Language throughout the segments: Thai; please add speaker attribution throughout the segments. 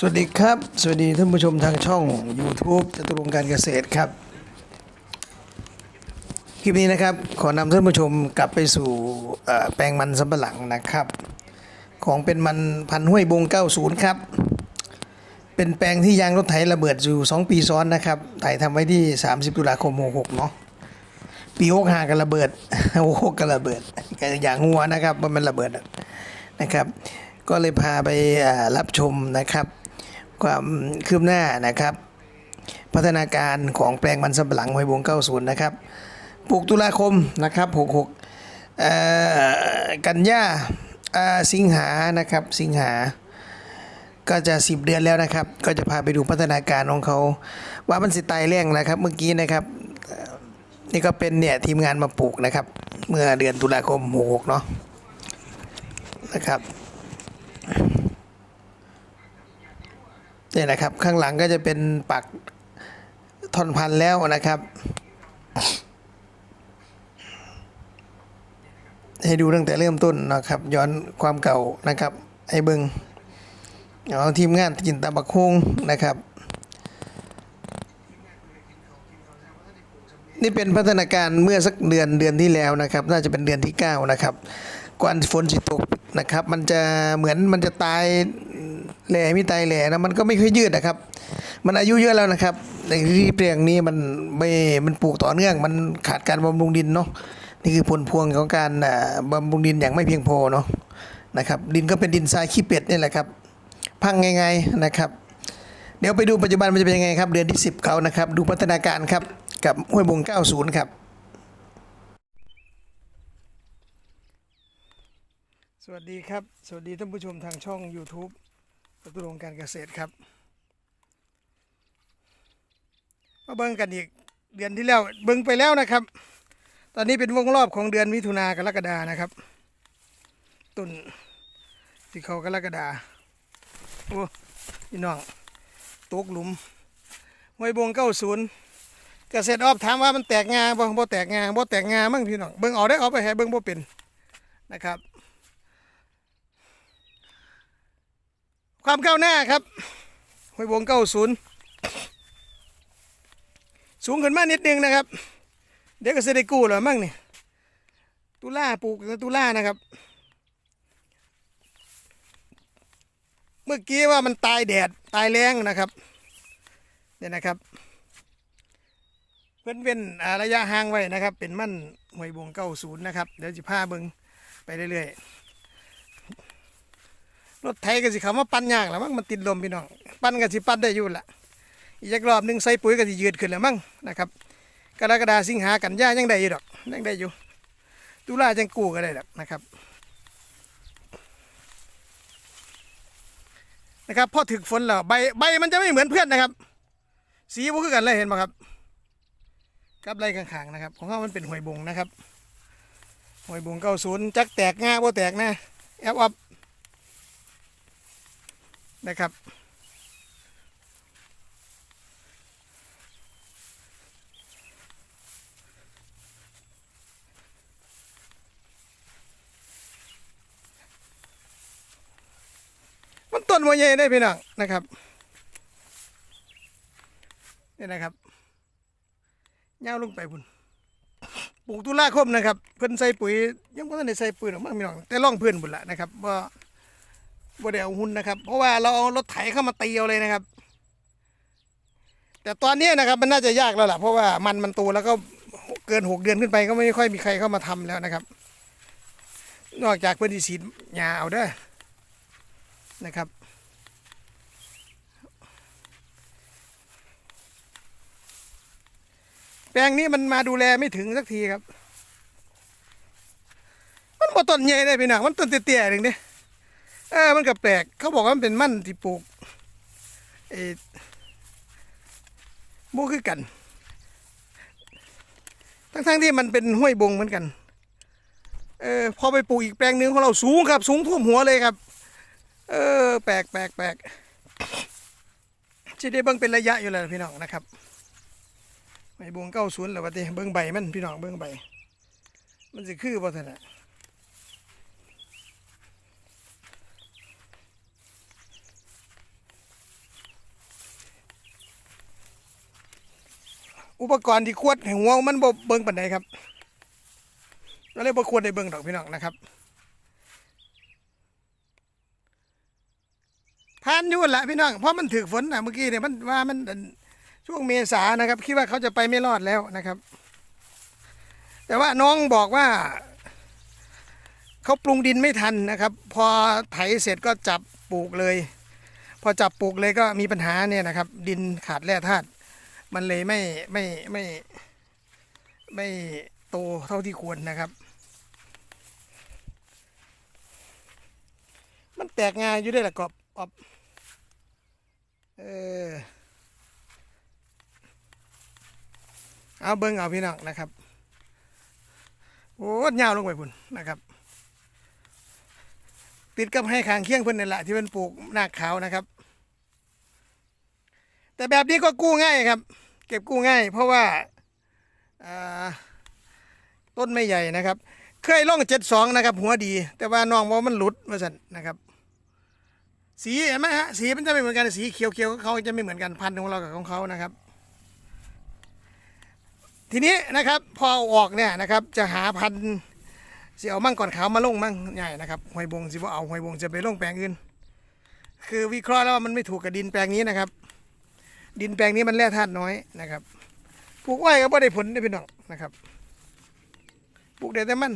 Speaker 1: สวัสดีครับ สวัสดีท่านผู้ชมทางช่อง YouTube จตุรงการเกษตรครับ คลิปนี้นะครับ ขอนำท่านผู้ชมกลับไปสู่แปลงมันสำปะหลังนะครับ ของเป็นมันพันห้วยบง 90 ครับ เป็นแปลงที่ยางรถไถระเบิดอยู่ 2 ปีซ้อนนะครับไถทำไว้ที่ 30 ตุลาคม 66 เนาะปี65กันระเบิด66กันระเบิดกอย่างหัวนะครับว่ามันระเบิดนะครับ ก็เลยพาไปรับชมนะครับ ความคืบหน้านะครับ พัฒนาการของแปลงมันสำปะหลังห้วยบง90นะครับปลูกตุลาคมนะครับ66กันยา่าสิงหานะครับสิงหาก็จะ 10 เดือนแล้วนะครับ ก็จะพาไปดูพัฒนาการของเขาว่ามันสิตายแรงนะครับ เมื่อกี้นะครับ นี่ก็เป็นเนี่ยทีมงานมาปลูกนะครับ เมื่อเดือนตุลาคม66เนาะนะครับ นี่ยนะครับ ข้างหลังก็จะเป็นปักท่อนพันแล้วนะครับ ให้ดูตั้งแต่เริ่มต้นนะครับ ย้อนความเก่านะครับ ให้เบิงเอาทีมงานกินตาบักฮงนะครับ นี่เป็นพัฒนาการเมื่อสักเดือนเดือนที่แล้วนะครับ น่าจะเป็นเดือนที่ 9 นะครับก่อนฝนสิตกนะครับ มันจะเหมือนมันจะตาย แหล่ไม่ตายแหล่นะมันก็ไม่ค่อยยืดนะครับ มันอายุเยอะแล้วนะครับในที่เปลียงนี้มันไม่มันปลูกต่อเนื่อง มันขาดการบำรุงดินเนาะนี่คือผลพวงของการบำรุงดินอย่างไม่เพียงพอเนาะนะครับดินก็เป็นดินทรายขี้เป็ดนี่แหละครับ พังไงๆนะครับ เดี๋ยวไปดูปัจจุบันมันจะเป็นยังไงครับเดือนที่ 10เขานะครับ ดูพัฒนาการครับกับห้วยบง 90 ครับ สวัสดีครับ สวัสดีท่านผู้ชมทางช่อง YouTube จตุรงการเกษตรครับ มาเบิ่งกันอีกเดือนที่แล้วเบิ่งไปแล้วนะครับ ตอนนี้เป็นวงรอบของเดือนมิถุนากรกฎานะครับต้นสีเขากรกฎาโอ้พี่น้องตกหลุมห้วยบงเก้าศูนย์เกษตรออบถามว่ามันแตกงาบ่บ่แตกงาบ่แตกงามั่งพี่น้องเบิ่งเอาได้เอาไปให้เบิ่งบ่เป็นนะครับ ความก้าวหน้าครับห้วยบงเก้าศูนย์สูงขึ้นมานิดนึงนะครับ เดี๋ยวก็จะได้กู้แล้วมั่งเนี่ยตุล่าปลูกตุล่านะครับ เมื่อกี้ว่ามันตายแดดตายแรงนะครับเนี่ยนะครับเพื่อนเว้นระยะห่างไว้นะครับ เป็นมั่นหวยบวงเก้าศูนย์นะครับ เดี๋ยวจะพาเบิงไปเรื่อยๆ รถไถก็สิเขามาปั้นยากแล้วมั้งมันติดลมพี่น้อง ปั้นก็สิปั้นได้อยู่ละอีกรอบหนึงใส่ปุ๋ยก็สิยืดขึ้นแล้วมั้งนะครับกรกฎาสิงหากันยายังได้อยู่ดอกยังได้อยู่ตุลาจังกู้ก็ได้ดอกนะครับนะครับพอถึกฝนแล้วใบใบมันจะไม่เหมือนเพื่อนนะครับ สีบ่คือกันเลยเห็นไหมครับกับไรข้างๆนะครับ ของเขามันเป็นหวยบงนะครับหวยบงเก้าศูนย์จักแตกง่าบ่แตกนะแอบอับ นะครับ มันต้นมวยใหญ่ได้พี่น้องนะครับนี่นะครับยาลงไปพุ่นปลูกตุลาคมนะครับ เพิ่นใส่ปุ๋ยยังบ่ทันได้ใส่ปุ๋ยหรอกมั้งพี่น้องแต่ล่องเพื่อนพุ่นละนะครับว่า บ่ได้เอาหุ่นนะครับ เพราะว่าเราเอารถไถเข้ามาตีเอาเลยนะครับ แต่ตอนนี้นะครับ มันน่าจะยากแล้วล่ะเพราะว่ามันมันโตแล้วก็เกินหกเดือนขึ้นไปก็ไม่ค่อยมีใครเข้ามาทำแล้วนะครับ นอกจากเพื่อนที่ฉีดยาเอาเด้อนะครับ แปลงนี้มันมาดูแลไม่ถึงสักทีครับ มันบ่ต้นใหญ่เลยพี่น้องมันต้นเตี้ยๆเองเด้ เออมันก็แปลก เขาบอกว่ามันเป็นมันที่ปลูกเอบูคือกัน ทั้งๆที่มันเป็นห้วยบงเหมือนกัน เออพอไปปลูกอีกแปลงหนึ่งของเราสูงครับ สูงท่วมหัวเลยครับ เออ แปลกแปลกแปลกจะได้เบิ่งเป็นระยะอยู่แล้วพี่น้องนะครับใบบวงเก้าศูนย์แล้วว่าติเบิ่งใบมันพี่น้องเบิ่งใบ มันสิคือบ่ทันน่ะ อุปกรณ์ที่ควดให้หัวมันบ่เบิ่งปานใดครับก็เลยบ่ควรได้เบิ่งดอกพี่น้องนะครับผ่านอยู่นละพี่น้องเพราะมันถึกฝนนะเมื่อกี้เนี่ยมันว่ามันช่วงเมษานะครับ คิดว่าเขาจะไปไม่รอดแล้วนะครับ แต่ว่าน้องบอกว่า เขาปรุงดินไม่ทันนะครับ พอไถเสร็จก็จับปลูกเลย พอจับปลูกเลยก็มีปัญหาเนี่ยนะครับ ดินขาดแร่ธาตุ มันเลยไม่ไม่ไม่ไม่โตเท่าที่ควรนะครับ มันแตกงานอยู่ด้วยแหละกอบออบเออเอาเบิ้งเอาพี่น้องนะครับโอ้ยาวลงไปพุ่นนะครับ ติดกับให้ขางเคียงเพิ่นนี่แหละที่เพิ่นปลูกหน้าขาวนะครับ แต่แบบนี้ก็กู้ง่ายครับ เก็บกู้ง่าย เพราะว่าาต้นไม่ใหญ่นะครับ เคยล่องเจ็ดสองนะครับ หัวดี แต่ว่าน้องว่ามันหลุดมาสั่นนะครับ สีเห็นไหมฮะสีมันจะไม่เหมือนกันสีเขียวเขียวๆของเขาจะไม่เหมือนกันพันธุ์ของเรากับของเขานะครับ ทีนี้นะครับพอออกเนี่ยนะครับ จะหาพันธุ์สิเอามั่งก่อนขาวมาลงมั่งใหญ่นะครับหอยบงสิว่าเอาหอยบงจะไปลงแปลงอื่น คือวิเคราะห์แล้วว่ามันไม่ถูกกับดินแปลงนี้นะครับ ดินแปลงนี้มันแร่ธาตุน้อยนะครับปลูกอ้อยก็ไม่ได้ผลได้พี่น้องนะครับปลูกได้แต่มัน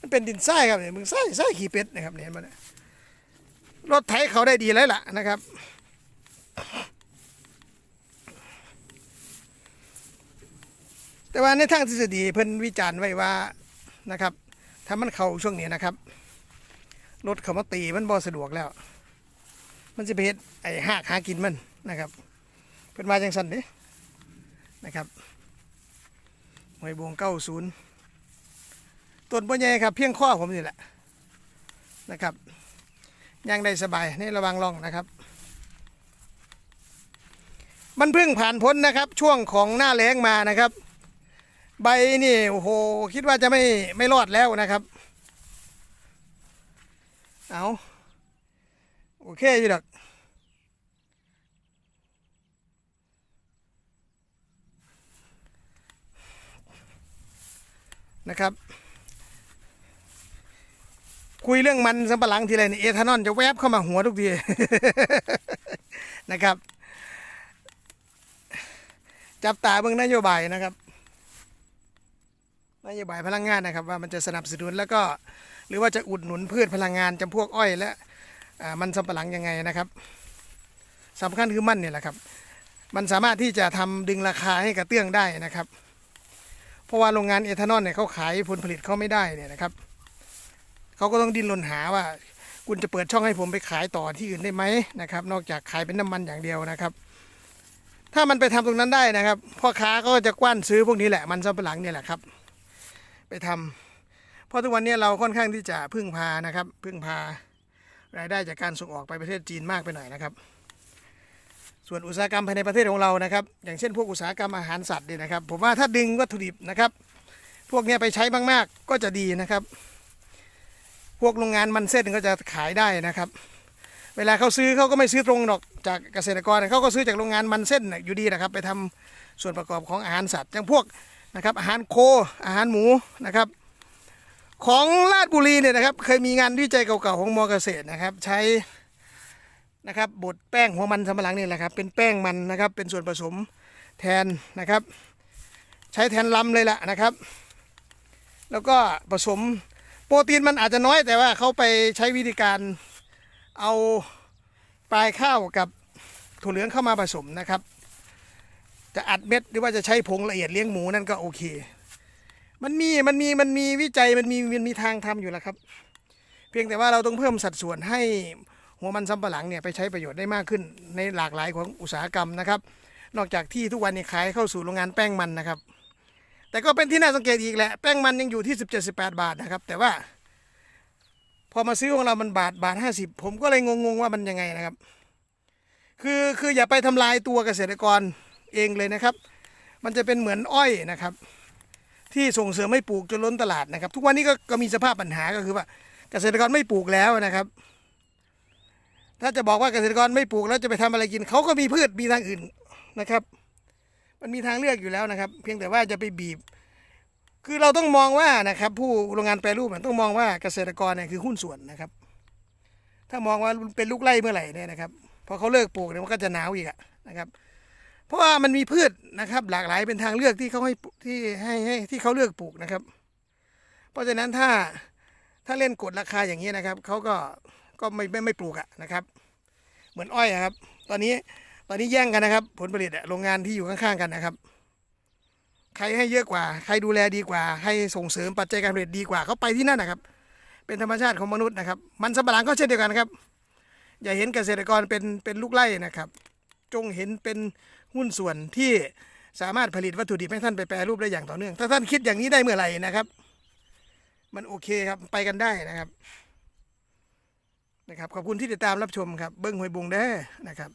Speaker 1: มันเป็นดินทรายครับเนี่ยมึงทรายทรายขี้เป็ดนะครับเนี่ยเห็นมันรถไถเขาได้ดีแล้วล่ะนะครับแต่ว่าในทางทฤษฎีเพิ่นวิจารณ์ไว้ว่านะครับถ้ามันเข้าช่วงนี้นะครับรถเขามาตีมันบ่สะดวกแล้ว มันจะไปเฮ็ดไอ้หากหากินมันนะครับ เพิ่นมาจังสันเด้นะครับหวยบวงเก้าศูนย์ต้นบ่ใหญ่ครับ เพียงข้อผมนี่แหละนะครับย่างได้สบายนี่ระวังล่องนะครับ มันเพิ่งผ่านพ้นนะครับ ช่วงของหน้าแล้งมานะครับ ใบนี่โอ้โหคิดว่าจะไม่ไม่รอดแล้วนะครับเอาโอเคอยู่ดอก นะครับ คุยเรื่องมันสำปะหลังทีไรนี่เอทานอลจะแวบเข้ามาหัวทุกทีนะครับ จับตาเบื้องนโยบายนะครับนโยบายพลังงานนะครับ ว่ามันจะสนับสนุนแล้วก็หรือว่าจะอุดหนุนพืชพลังงานจำพวกอ้อยและมันสำปะหลังยังไงนะครับสำคัญคือมันเนี่ยแหละครับ มันสามารถที่จะทำดึงราคาให้กระเตื้องได้นะครับ ราะว่าโรงงานเอทานอลเนี่ยเขาขายผลผลิตเขาไม่ได้เนี่ยนะครับเขาก็ต้องดิ้นรนหาว่า คุณจะเปิดช่องให้ผมไปขายต่อที่อื่นได้ไหมนะครับ นอกจากขายเป็นน้ำมันอย่างเดียวนะครับ ถ้ามันไปทำตรงนั้นได้นะครับพ่อค้าก็จะกว้านซื้อพวกนี้แหละมันสำปะหลังเนี่ยแหละครับ ไปทำเพราะทุกวันนี้เราค่อนข้างที่จะพึ่งพานะครับ พึ่งพารายได้จากการส่งออกไปประเทศจีนมากไปหน่อยนะครับ ส่วนอุตสาหกรรมภายในประเทศของเรานะครับ อย่างเช่นพวกอุตสาหกรรมอาหารสัตว์เนี่ยนะครับ ผมว่าถ้าดึงวัตถุดิบนะครับ พวกนี้ไปใช้มากๆก็จะดีนะครับ พวกโรงงานมันเส้นก็จะขายได้นะครับ เวลาเขาซื้อเขาก็ไม่ซื้อตรงดอกจากเกษตรกรเขาก็ซื้อจากโรงงานมันเส้นอยู่ดีนะครับ ไปทำส่วนประกอบของอาหารสัตว์อย่างพวกนะครับอาหารโคอาหารหมูนะครับ ของราชบุรีเนี่ยนะครับ เคยมีงานวิจัยเก่าๆของมอเกษตรนะครับ ใช้ นะครับบดแป้งหัวมันสำปะหลังนี่แหละครับเป็นแป้งมันนะครับ เป็นส่วนผสมแทนนะครับ ใช้แทนลำเลยแหละนะครับ แล้วก็ผสมโปรตีนมันอาจจะน้อยแต่ว่าเขาไปใช้วิธีการเอาปลายข้าวกับถั่วเหลืองเข้ามาผสมนะครับ จะอัดเม็ดหรือว่าจะใช้ผงละเอียดเลี้ยงหมูนั่นก็โอเค มันมีมันมีมันมีวิจัยมันมีมันมีทางทำอยู่แล้วครับ เพียงแต่ว่าเราต้องเพิ่มสัดส่วนให้ หัวมันสำปะหลังเนี่ยไปใช้ประโยชน์ได้มากขึ้น ในหลากหลายของอุตสาหกรรมนะครับ นอกจากที่ทุกวันนี้ขายเข้าสู่โรงงานแป้งมันนะครับ แต่ก็เป็นที่น่าสังเกตอีกแหละแป้งมันยังอยู่ที่ 17-18 บาทนะครับ แต่ว่า พอมาซื้อของเรามันบาทบาท 50 ผมก็เลยงงๆว่ามันยังไงนะครับ คือคืออย่าไปทำลายตัวเกษตรกรเองเลยนะครับ มันจะเป็นเหมือนอ้อยนะครับที่ส่งเสริมไม่ปลูกจนล้นตลาดนะครับ ทุกวันนี้ก็มีสภาพปัญหาก็คือว่าเกษตรกรไม่ปลูกแล้วนะครับ ถ้าจะบอกว่าเกษตรกรไม่ปลูกแล้วจะไปทำอะไรกินเขาก็มีพืชมีทางอื่นนะครับ มันมีทางเลือกอยู่แล้วนะครับ เพียงแต่ว่าจะไปบีบ คือเราต้องมองว่านะครับ ผู้โรงงานแปรรูปต้องมองว่าเกษตรกรเนี่ยคือหุ้นส่วนนะครับ ถ้ามองว่าเป็นลูกไร่เมื่อไหร่เนี่ยนะครับพอเขาเลิกปลูกเนี่ยมันก็จะหนาวอีกะนะครับ เพราะว่ามันมีพืชนะครับ หลากหลายเป็นทางเลือกที่เขาให้ที่ให้ให้ที่เขาเลือกปลูกนะครับ เพราะฉะนั้นถ้าถ้าเล่นกดราคาอย่างนี้นะครับเขาก็ก็ไม่ไม่ไม่ปลูกอะนะครับ เหมือนอ้อยอะครับ ตอนนี้ตอนนี้แย่งกันนะครับ ผลผลิตโรงงานที่อยู่ข้างๆกันนะครับ ใครให้เยอะกว่า ใครดูแลดีกว่า ให้ส่งเสริมปัจจัยการผลิตดีกว่าเขาไปที่นั่นนะครับ เป็นธรรมชาติของมนุษย์นะครับ มันสำปะหลังก็เช่นเดียวกันครับ อย่าเห็นเกษตรกรเป็นเป็นลูกไร่นะครับ จงเห็นเป็นหุ้นส่วนที่สามารถผลิตวัตถุดิบให้ท่านไปแปรรูปได้อย่างต่อเนื่อง ถ้าท่านคิดอย่างนี้ได้เมื่อไหร่นะครับ มันโอเคครับ ไปกันได้นะครับ นะครับขอบคุณที่ติดตามรับชมครับเบิ้งหวยบุงเด้อนะครับ